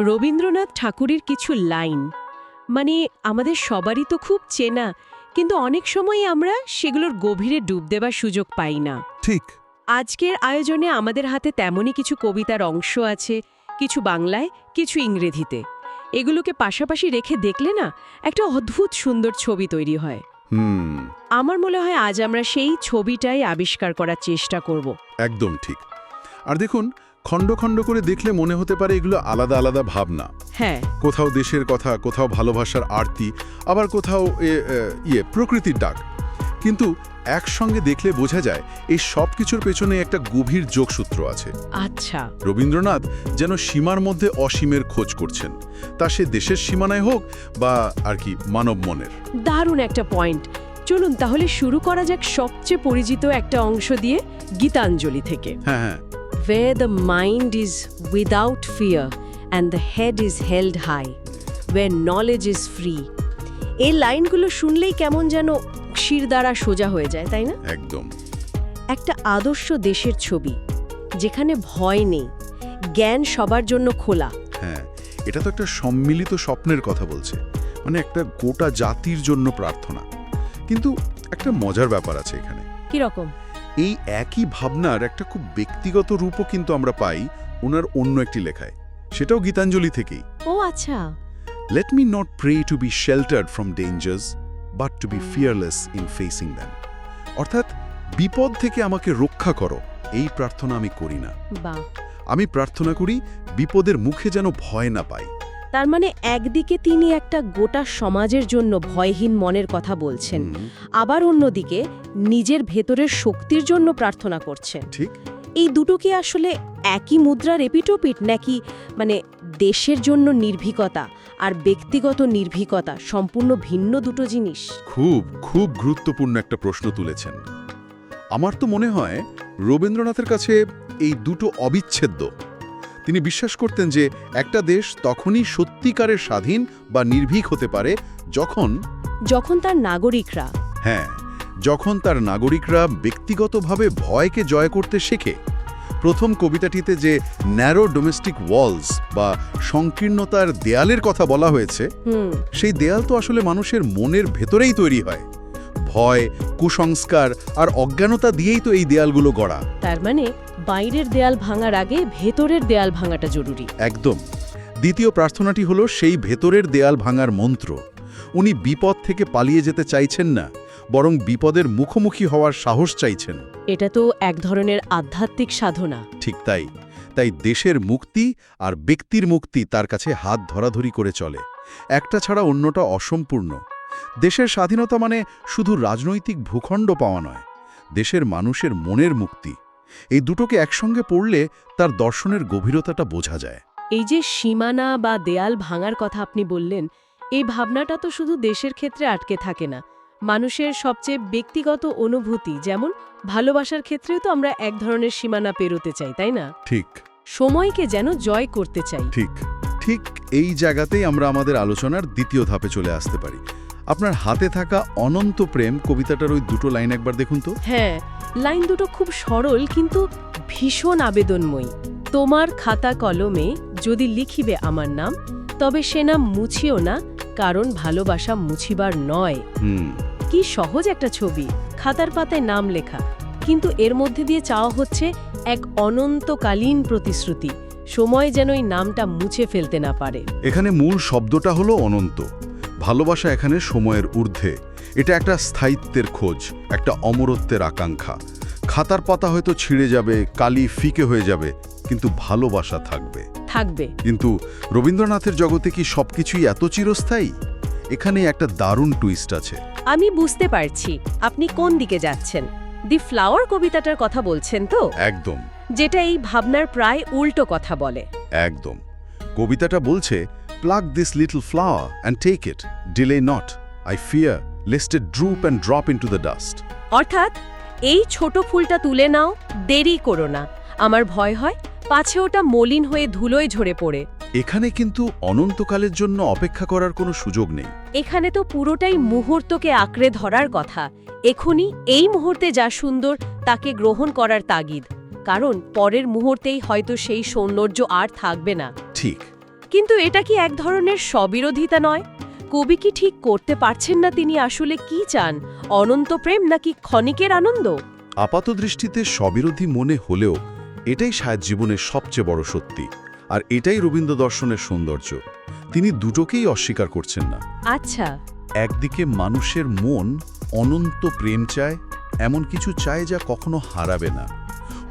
রবীন্দ্রনাথ ঠাকুরের কিছু লাইন। মানে আমাদের সবারই তো খুব চেনা কিন্তু অনেক সময় আমরা সেগুলোর গভীরে ডুব দেবার সুযোগ পাই না। ঠিক। আজকের আয়োজনে আমাদের হাতে তেমনই কিছু কবিতার অংশ আছে কিছু বাংলায় কিছু ইংরেজিতে। এগুলোকে পাশাপাশি রেখে দেখলে না একটা অদ্ভুত সুন্দর ছবি তৈরি হয়। হুম। আমার মনে হয় আজ আমরা সেই ছবিটাই আবিষ্কার করার চেষ্টা করব। একদম ঠিক। আর দেখুন খণ্ড খণ্ড করে দেখলে মনে হতে পারে এগুলো আলাদা আলাদা ভাবনা। হ্যাঁ। কোথাও দেশের কথা কোথাও ভালোবাসার আরতি আবার কোথাও ইয়ে প্রকৃতির ডাক। কিন্তু একসঙ্গে দেখলে বোঝা যায় এই সব কিছুর পেছনে একটা গভীর যোগসূত্র আছে। আচ্ছা। রবীন্দ্রনাথ যেন সীমার মধ্যে অসীমের খোঁজ করছেন। তা সে দেশের সীমানায় হোক বা আর কি মানব মনের। দারুণ একটা পয়েন্ট। চলুন তাহলে শুরু করা যাক সবচেয়ে পরিচিত একটা অংশ দিয়ে গীতাঞ্জলি থেকে। হ্যাঁ হ্যাঁ। Where the mind is without fear and the head is held high, where knowledge is free. এই লাইনগুলো শুনলেই কেমন যেন শির দ্বারা সোজা হয়ে যায় তাই না? একদম। একটা আদর্শ দেশের ছবি যেখানে ভয় নেই জ্ঞান সবার জন্য খোলা। হ্যাঁ এটা তো একটা সম্মিলিত স্বপ্নের কথা বলছে মানে একটা গোটা জাতির জন্য প্রার্থনা। কিন্তু একটা মজার ব্যাপার আছে এখানে। কীরকম? এই একই ভাবনার একটা খুব ব্যক্তিগত রূপও কিন্তু আমরা পাই ওনার অন্য একটি লেখায়। সেটাও গীতাঞ্জলি থেকেই। ও আচ্ছা। Let me not pray to be sheltered from dangers but to be fearless in facing them অর্থাৎ বিপদ থেকে আমাকে রক্ষা করো এই প্রার্থনা আমি করি না। আমি প্রার্থনা করি বিপদের মুখে যেন ভয় না পাই। তার মানে একদিকে তিনি একটা গোটা সমাজের জন্য ভয়হীন মনের কথা বলছেন আবার অন্যদিকে নিজের ভেতরের শক্তির জন্য প্রার্থনা করছেন। ঠিক। এই দুটো কি আসলে একই মুদ্রার এপিটোপিট নাকি মানে দেশের জন্য নির্ভীকতা আর ব্যক্তিগত নির্ভীকতা সম্পূর্ণ ভিন্ন দুটো জিনিস? খুব খুব গুরুত্বপূর্ণ একটা প্রশ্ন তুলেছেন। আমার তো মনে হয় রবীন্দ্রনাথের কাছে এই দুটো অবিচ্ছেদ্য। তিনি বিশ্বাস করতেন যে একটা দেশ তখনই সত্যিকারের স্বাধীন বা নির্ভীক হতে পারে যখন যখন তার নাগরিকরা হ্যাঁ যখন তার নাগরিকরা ব্যক্তিগতভাবে ভয়কে জয় করতে শেখে। প্রথম কবিতাটিতে যে ন্যারো ডোমেস্টিক ওয়ালস বা সংকীর্ণতার দেয়ালের কথা বলা হয়েছে সেই দেয়াল তো আসলে মানুষের মনের ভেতরেই তৈরি হয়। ভয় কুসংস্কার আর অজ্ঞানতা দিয়েই তো এই দেয়ালগুলো গড়া। তার মানে বাইরের দেয়াল ভাঙার আগে ভেতরের দেয়াল ভাঙাটা জরুরি। একদম। দ্বিতীয় প্রার্থনাটি হলো সেই ভেতরের দেয়াল ভাঙার মন্ত্র। উনি বিপদ থেকে পালিয়ে যেতে চাইছেন না বরং বিপদের মুখোমুখি হওয়ার সাহস চাইছেন। এটা তো এক ধরনের আধ্যাত্মিক সাধনা। ঠিক তাই। তাই দেশের মুক্তি আর ব্যক্তির মুক্তি তার কাছে হাত ধরাধরি করে চলে। একটা ছাড়া অন্যটা অসম্পূর্ণ। দেশের স্বাধীনতা মানে শুধু রাজনৈতিক ভূখণ্ড পাওয়া নয় দেশের মানুষের মনের মুক্তি। এই দুটোকে একসঙ্গে পড়লে তার দর্শনের গভীরতাটা বোঝা যায়। এই যে সীমানা বা দেয়াল ভাঙার কথা আপনি বললেন এই ভাবনাটা তো শুধু দেশের ক্ষেত্রে আটকে থাকে না। মানুষের সবচেয়ে ব্যক্তিগত অনুভূতি যেমন ভালোবাসার ক্ষেত্রেও তো আমরা এক ধরনের সীমানা পেরোতে চাই তাই না? ঠিক। সময়কে যেন জয় করতে চাই। ঠিক। ঠিক এই জায়গাতেই আমরা আমাদের আলোচনার দ্বিতীয় ধাপে চলে আসতে পারি। আপনার হাতে থাকা অনন্ত প্রেম কবিতাটার ওই দুটো লাইন একবার দেখুন তো। হ্যাঁ লাইন দুটো খুব সরল কিন্তু ভীষণ আবেদনময়ী। তোমার খাতা কলমে যদি লিখিবে আমার নাম তবে সে নাম মুছিও না কারণ ভালোবাসা মুছিবার নয়। কি সহজ একটা ছবি খাতার পাতায় নাম লেখা। কিন্তু এর মধ্যে দিয়ে চাওয়া হচ্ছে এক অনন্তকালীন প্রতিশ্রুতি সময় যেন এই নামটা মুছে ফেলতে না পারে। এখানে মূল শব্দটা হলো অনন্ত। ভালোবাসা এখানে সময়ের ঊর্ধ্বে। এটা একটা স্থায়িত্বের খোঁজ একটা অমরত্বের আকাঙ্ক্ষা। খাতার পাতা হয়তো ছিঁড়ে যাবে কালি ফিকে হয়ে যাবে কিন্তু ভালোবাসা থাকবে। থাকবে। কিন্তু রবীন্দ্রনাথের জগতে কি সবকিছুই এত চিরস্থায়ী? এখানে একটা দারুণ টুইস্ট আছে। আমি বুঝতে পারছি আপনি কোন দিকে যাচ্ছেন। দি ফ্লাওয়ার কবিতাটার কথা বলছেন তো? একদম। যেটা এই ভাবনার প্রায় উল্টো কথা বলে। একদম। কবিতাটা বলছে pluck this little flower and take it delay not I fear lest it droop and drop into the dust অর্থাৎ এই ছোট ফুলটা তুলে নাও দেরি করো না আমার ভয় হয় পাছে ওটা মলিন হয়ে ধুলোয় ঝরে পড়ে। এখানে কিন্তু অনন্তকালের জন্য অপেক্ষা করার কোনো সুযোগ নেই। এখানে তো পুরোটাই মুহূর্তকে আঁকড়ে ধরার কথা। এখনই এই মুহূর্তে যা সুন্দর তাকে গ্রহণ করার তাগিদ। কারণ পরের মুহূর্তেই হয়তো সেই সৌন্দর্য আর থাকবে না। ঠিক। কিন্তু এটা কি এক ধরনের স্ববিরোধিতা নয়? কবি কি ঠিক করতে পারছেন না তিনি আসলে কি চান? অনন্ত প্রেম নাকি ক্ষণিকের আনন্দ? আপাতদৃষ্টিতে স্ববিরোধী মনে হলেও এটাই শায়দ জীবনের সবচেয়ে বড় সত্যি আর এটাই রবীন্দ্র দর্শনের সৌন্দর্য। তিনি দুটোকেই অস্বীকার করছেন না। আচ্ছা। একদিকে মানুষের মন অনন্ত প্রেম চায় এমন কিছু চায় যা কখনো হারাবে না।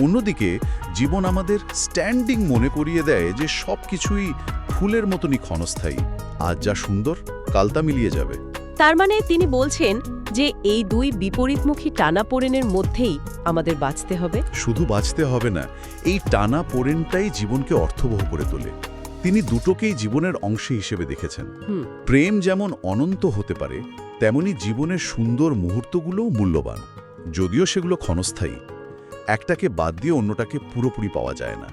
অন্যদিকে জীবন আমাদের স্ট্যান্ডিং মনে করিয়ে দেয় যে সব কিছুই ফুলের মতনই ক্ষণস্থায়ী। আজ যা সুন্দর কাল তা মিলিয়ে যাবে। তার মানে তিনি বলছেন যে এই দুই বিপরীতমুখী টানাপোড়েনের মধ্যেই আমাদের বাঁচতে হবে। শুধু বাঁচতে হবে না এই টানা পোড়েনটাই জীবনকে অর্থবহ করে তোলে। তিনি দুটোকেই জীবনের অংশ হিসেবে দেখেছেন। প্রেম যেমন অনন্ত হতে পারে তেমনি জীবনের সুন্দর মুহূর্তগুলোও মূল্যবান যদিও সেগুলো ক্ষণস্থায়ী। একটাকে বাদ দিয়ে অন্যটাকে পুরোপুরি পাওয়া যায় না।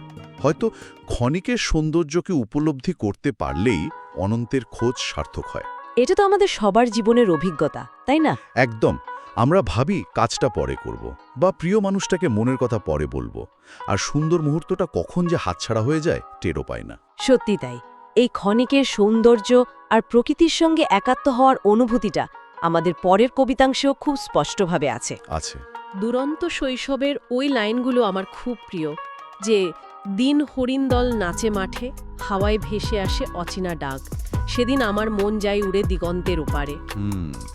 হয়তো ক্ষণিকের সৌন্দর্যকে উপলব্ধি করতে পারলেই অনন্তের খোঁজ সার্থক হয়। এটা তো আমাদের সবার জীবনের অভিজ্ঞতা তাই না? একদম। আমরা ভাবি কাজটা পরে করব বা প্রিয় মানুষটাকে মনের কথা পরে বলব। আর সুন্দর মুহূর্তটা কখন যে হাতছাড়া হয়ে যায় টেরও পায় না। সত্যি তাই। এই ক্ষণিকের সৌন্দর্য আর প্রকৃতির সঙ্গে একাত্ম হওয়ার অনুভূতিটা আমাদের পরের কবিতাংশেও খুব স্পষ্টভাবে আছে। আছে। দুরন্ত শৈশবের ওই লাইনগুলো আমার খুব প্রিয় যে দিন হরিণদল নাচে মাঠে হাওয়ায় ভেসে আসে অচেনা ডাক। সেদিন আমার মন যায় উড়ে দিগন্তের ওপারে।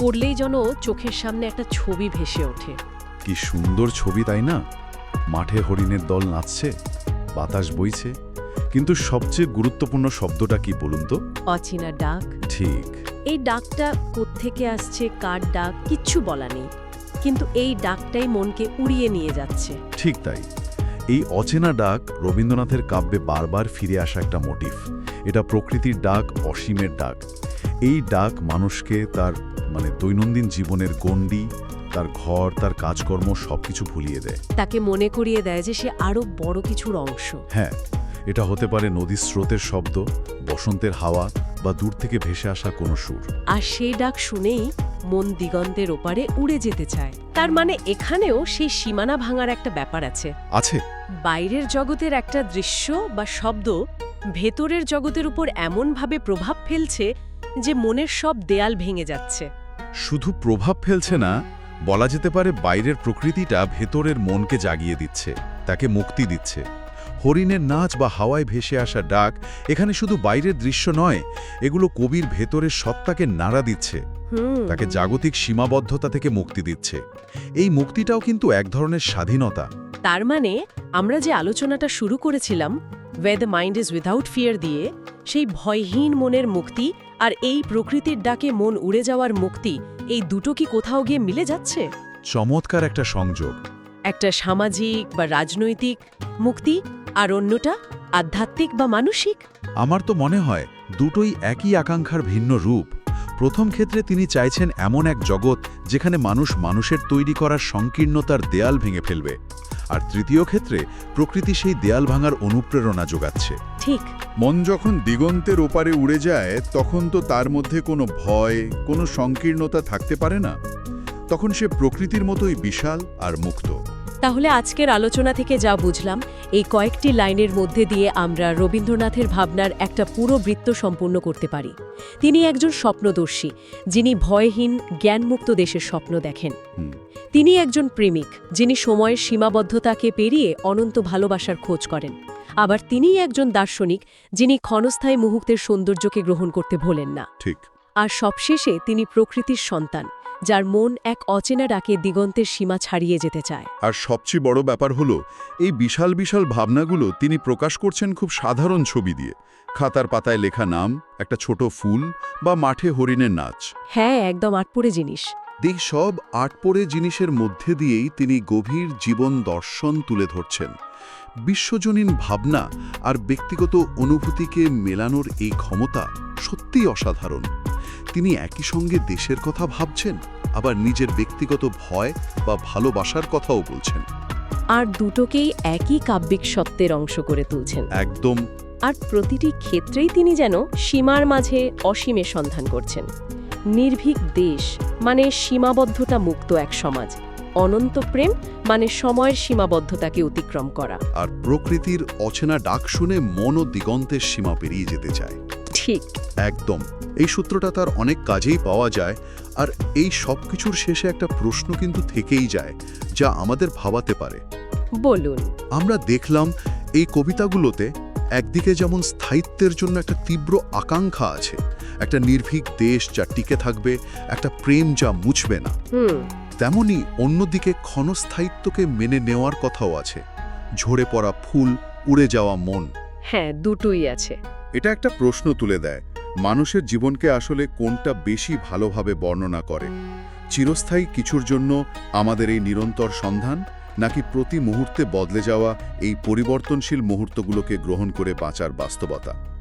পড়লেই যেন চোখের সামনে একটা ছবি ভেসে ওঠে। কি সুন্দর ছবি তাই না? মাঠে হরিণের দল নাচছে বাতাস বইছে কিন্তু সবচেয়ে গুরুত্বপূর্ণ শব্দটা কি বলুন তো? অচেনা ডাক। ঠিক। এই ডাকটা কোত্থেকে আসছে কার ডাক কিচ্ছু বলা নেই। কিন্তু এই ডাকটাই মনকে উড়িয়ে নিয়ে যাচ্ছে। ঠিক তাই। এই অচেনা ডাক রবীন্দ্রনাথের কাব্যে বারবার ফিরে আসা একটা মোটিভ এটা প্রকৃতির ডাক অসীমের ডাক। এই ডাক মানুষকে তার মানে দৈনন্দিন জীবনের গণ্ডি তার ঘর তার কাজকর্ম সবকিছু ভুলিয়ে দেয়। তাকে মনে করিয়ে দেয় যে সে আরও বড় কিছুর অংশ। হ্যাঁ। এটা হতে পারে নদীর স্রোতের শব্দ বসন্তের হাওয়া বা দূর থেকে ভেসে আসা কোনো সুর। আর সেই ডাক শুনেই মন দিগন্তের ওপারে উড়ে যেতে চায়। তার মানে এখানেও সেই সীমানা ভাঙার একটা ব্যাপার আছে। আছে। বাইরের জগতের একটা দৃশ্য বা শব্দ ভেতরের জগতের উপর এমনভাবে প্রভাব ফেলছে যে মনের সব দেয়াল ভেঙে যাচ্ছে। শুধু প্রভাব ফেলছে না বলা যেতে পারে বাইরের প্রকৃতিটা ভেতরের মনকে জাগিয়ে দিচ্ছে তাকে মুক্তি দিচ্ছে। হরিণের নাচ বা হাওয়ায় ভেসে আসা ডাক এখানে শুধু বাইরের দৃশ্য নয় এগুলো কবির ভেতরের সত্তাকে নাড়া দিচ্ছে তাকে জাগতিক সীমাবদ্ধতা থেকে মুক্তি দিচ্ছে। এই মুক্তিটাও কিন্তু এক ধরনের স্বাধীনতা। তার মানে আমরা যে আলোচনাটা শুরু করেছিলাম where the mind is without fear দিয়ে সেই ভয়হীন মনের মুক্তি আর এই প্রকৃতির ডাকে মন উড়ে যাওয়ার মুক্তি এই দুটো কি কোথাও গিয়ে মিলে যাচ্ছে? চমৎকার একটা সংযোগ। একটা সামাজিক বা রাজনৈতিক মুক্তি আর অন্যটা আধ্যাত্মিক বা মানসিক? আমার তো মনে হয় দুটোই একই আকাঙ্ক্ষার ভিন্ন রূপ। প্রথম ক্ষেত্রে তিনি চাইছেন এমন এক জগৎ যেখানে মানুষ মানুষের তৈরি করার সংকীর্ণতার দেয়াল ভেঙে ফেলবে। আর তৃতীয় ক্ষেত্রে প্রকৃতি সেই দেয়াল ভাঙার অনুপ্রেরণা যোগাচ্ছে। ঠিক। মন যখন দিগন্তের ওপারে উড়ে যায় তখন তো তার মধ্যে কোনো ভয় কোনো সংকীর্ণতা থাকতে পারে না। তখন সে প্রকৃতির মতোই বিশাল আর মুক্ত। তাহলে আজকের আলোচনা থেকে যা বুঝলাম এই কয়েকটি লাইনের মধ্যে দিয়ে আমরা রবীন্দ্রনাথের ভাবনার একটা পুরো বৃত্ত সম্পূর্ণ করতে পারি। তিনি একজন স্বপ্নদর্শী যিনি ভয়হীন জ্ঞানমুক্ত দেশের স্বপ্ন দেখেন। তিনি একজন প্রেমিক যিনি সময়ের সীমাবদ্ধতাকে পেরিয়ে অনন্ত ভালোবাসার খোঁজ করেন। আবার তিনিই একজন দার্শনিক যিনি ক্ষণস্থায়ী মুহূর্তের সৌন্দর্যকে গ্রহণ করতে ভোলেন না। ঠিক। আর সবশেষে তিনি প্রকৃতির সন্তান যার মন এক অচেনা ডাকে দিগন্তের সীমা ছাড়িয়ে যেতে চায়। আর সবচেয়ে বড় ব্যাপার হলো এই বিশাল বিশাল ভাবনাগুলো তিনি প্রকাশ করছেন খুব সাধারণ ছবি দিয়ে। খাতার পাতায় লেখা নাম একটা ছোট ফুল বা মাঠে হরিণের নাচ। হ্যাঁ একদম আটপুরে জিনিস। দেখ সব আটপোড়ে জিনিসের মধ্যে দিয়েই তিনি গভীর জীবন দর্শন তুলে ধরছেন। বিশ্বজনীন ভাবনা আর ব্যক্তিগত অনুভূতিকে মেলানোর এই ক্ষমতা সত্যিই অসাধারণ। তিনি একই সঙ্গে দেশের কথা ভাবছেন আবার নিজের ব্যক্তিগত ভয় বা ভালোবাসার কথাও বলছেন। আর দুটোকেই একই কাব্যিক সত্যের অংশ করে তুলছেন। একদম। আর প্রতিটি ক্ষেত্রেই তিনি যেন সীমার মাঝে অসীমে সন্ধান করছেন। নির্ভীক দেশ মানে সীমাবদ্ধতা মুক্ত এক সমাজ। অনন্ত প্রেম মানে সময়ের সীমাবদ্ধতাকে অতিক্রম করা। আর প্রকৃতির অচেনা ডাক শুনে মনও দিগন্তের সীমা পেরিয়ে যেতে চায়। ঠিক। একদম। এই সূত্রটা তার অনেক কাজেই পাওয়া যায় আর এই সব কিছুর শেষে একটা প্রশ্ন কিন্তু থেকেই যায় যা আমাদের ভাবাতে পারে। বলুন। আমরা দেখলাম এই কবিতাগুলোতে একদিকে যেমন স্থায়িত্বের জন্য একটা তীব্র আকাঙ্ক্ষা আছে একটা নির্ভীক দেশ যা টিকে থাকবে একটা প্রেম যা মুছবে না। তেমনি অন্যদিকে ক্ষণস্থায়িত্বকে মেনে নেওয়ার কথাও আছে ঝরে পড়া ফুল উড়ে যাওয়া মন। হ্যাঁ দুটোই আছে। এটা একটা প্রশ্ন তুলে দেয়, মানুষের জীবনকে আসলে কোনটা বেশি ভালোভাবে বর্ণনা করে? চিরস্থায়ী কিছুর জন্য আমাদের এই নিরন্তর সন্ধান, নাকি প্রতি মুহূর্তে বদলে যাওয়া এই পরিবর্তনশীল মুহূর্তগুলোকে গ্রহণ করে বাঁচার বাস্তবতা?